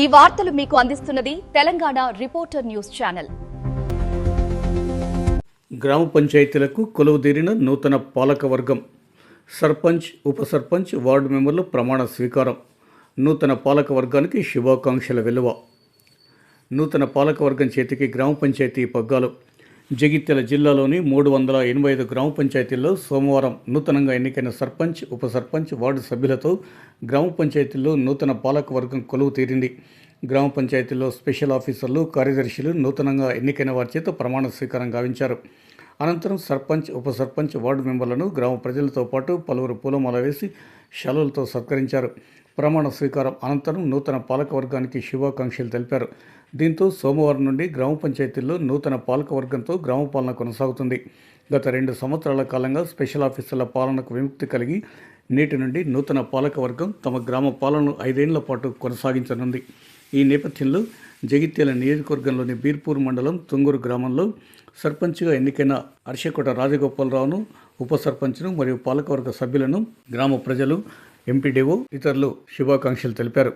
ఈ వార్తలు మీకు అందిస్తున్నది తెలంగాణ రిపోర్టర్ న్యూస్ ఛానల్. గ్రామ పంచాయతీలకు కొలువుదీరిన నూతన పాలకవర్గం సర్పంచ్ ఉప సర్పంచ్ వార్డు మెంబర్లు ప్రమాణ స్వీకారం. నూతన పాలకవర్గానికి శుభాకాంక్షల విలువ. నూతన పాలకవర్గం చేతికి గ్రామ పంచాయతీ పగ్గాలు. జగిత్యాల జిల్లాలోని మూడు వందల ఎనభై ఐదు గ్రామ పంచాయతీల్లో సోమవారం నూతనంగా ఎన్నికైన సర్పంచ్ ఉప సర్పంచ్ వార్డు సభ్యులతో గ్రామ పంచాయతీల్లో నూతన పాలకవర్గం కొలువు తీరింది. గ్రామ పంచాయతీల్లో స్పెషల్ ఆఫీసర్లు కార్యదర్శులు నూతనంగా ఎన్నికైన వారి చేత ప్రమాణ స్వీకారం గావించారు. అనంతరం సర్పంచ్ ఉప సర్పంచ్ వార్డు మెంబర్లను గ్రామ ప్రజలతో పాటు పలువురు పూలమాల వేసి శాలులతో సత్కరించారు. ప్రమాణ స్వీకారం అనంతరం నూతన పాలకవర్గానికి శుభాకాంక్షలు తెలిపారు. దీంతో సోమవారం నుండి గ్రామ పంచాయతీల్లో నూతన పాలకవర్గంతో గ్రామ పాలన కొనసాగుతుంది. గత రెండు సంవత్సరాల కాలంగా స్పెషల్ ఆఫీసర్ల పాలనకు విముక్తి కలిగి నేటి నుండి నూతన పాలకవర్గం తమ గ్రామ పాలనను ఐదేళ్ళ పాటు కొనసాగించనుంది. ఈ నేపథ్యంలో జగిత్యాల నియోజకవర్గంలోని బీర్పూర్ మండలం తుంగూరు గ్రామంలో సర్పంచ్గా ఎన్నికైన అర్షకోట రాజగోపాలరావును ఉప సర్పంచ్ను మరియు పాలకవర్గ సభ్యులను గ్రామ ప్రజలు ఎంపీడీఓ ఇతరులు శుభాకాంక్షలు తెలిపారు.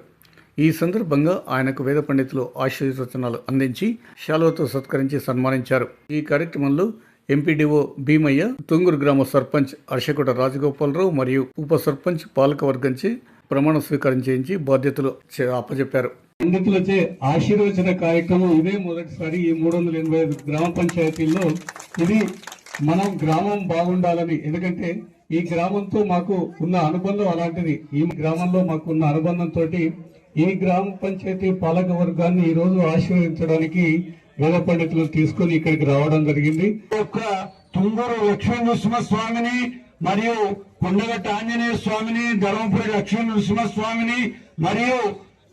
ఈ సందర్భంగా ఆయనకు వేద పండితులు ఆశీర్వచనాలు అందించి శాలువతో సత్కరించి సన్మానించారు. ఈ కార్యక్రమంలో ఎంపీడీఓ భీమయ్య తుంగూరు గ్రామ సర్పంచ్ అర్షకోట రాజగోపాలరావు మరియు ఉప సర్పంచ్ పాలకవర్గంచే ప్రమాణ స్వీకారం చేయించి బాధ్యతలు చే- అప్పజెప్పారు. పండితులచే ఆశీర్వచన కార్యక్రమం ఇదే మొదటిసారి ఈ మూడు వందల ఎనభై ఐదు గ్రామ పంచాయతీల్లో. ఇది మనం గ్రామం బాగుండాలని ఎందుకంటే ఈ గ్రామంతో మాకు ఉన్న అనుబంధం అలాంటిది. ఈ గ్రామంలో మాకు ఉన్న అనుబంధంతో ఈ గ్రామ పంచాయతీ పాలక వర్గాన్ని ఈ రోజు ఆశీర్వదించడానికి వేద పండితులు తీసుకొని ఇక్కడికి రావడం జరిగింది. ఒక తుంగూరు లక్ష్మీ నృసింహ స్వామిని మరియు కొండగట్ట ఆంజనేయ స్వామిని ధర్మపురి లక్ష్మీ నృసింహ స్వామిని మరియు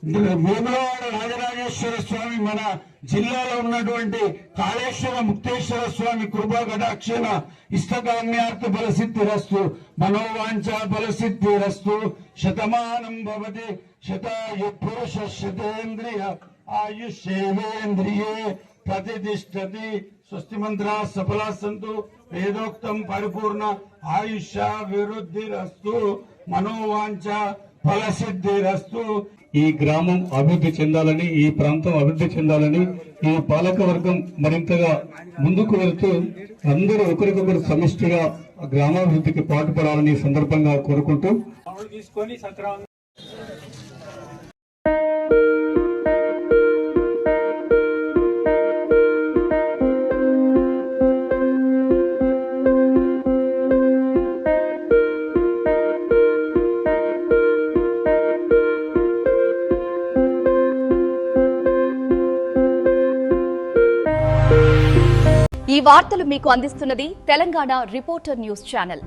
వేములవాడ రాజరాజేశ్వర స్వామి మన జిల్లాలో ఉన్నటువంటి కాళేశ్వర ముక్తేశ్వర స్వామి కృపా కటాక్షణ ఇష్టకామ్యార్థ బలసిద్ధిరస్తు మనోవాంఛ బలసిద్ధిరస్తు శతమానం భవతి శతాయు పురుష శతేంద్రియ ఆయుషేంద్రియే ప్రతిష్టతి. స్వస్తి మంత్ర సఫలా సంతు వేదోక్తం పరిపూర్ణ ఆయుష విరుద్ధిరస్తు మనోవాంఛ ఫలసిద్ధిరస్తు ఈ గ్రామం అభివృద్ధి చెందాలని ఈ ప్రాంతం అభివృద్ధి చెందాలని ఈ పాలక వర్గం మరింతగా ముందుకు వెళ్తూ అందరూ ఒకరికొకరు సమిష్టిగా గ్రామాభివృద్ధికి పాటుపడాలని సందర్భంగా కోరుకుంటూ. ఈ వార్తలు మీకు అందిస్తున్నది తెలంగాణ రిపోర్టర్ న్యూస్ ఛానల్.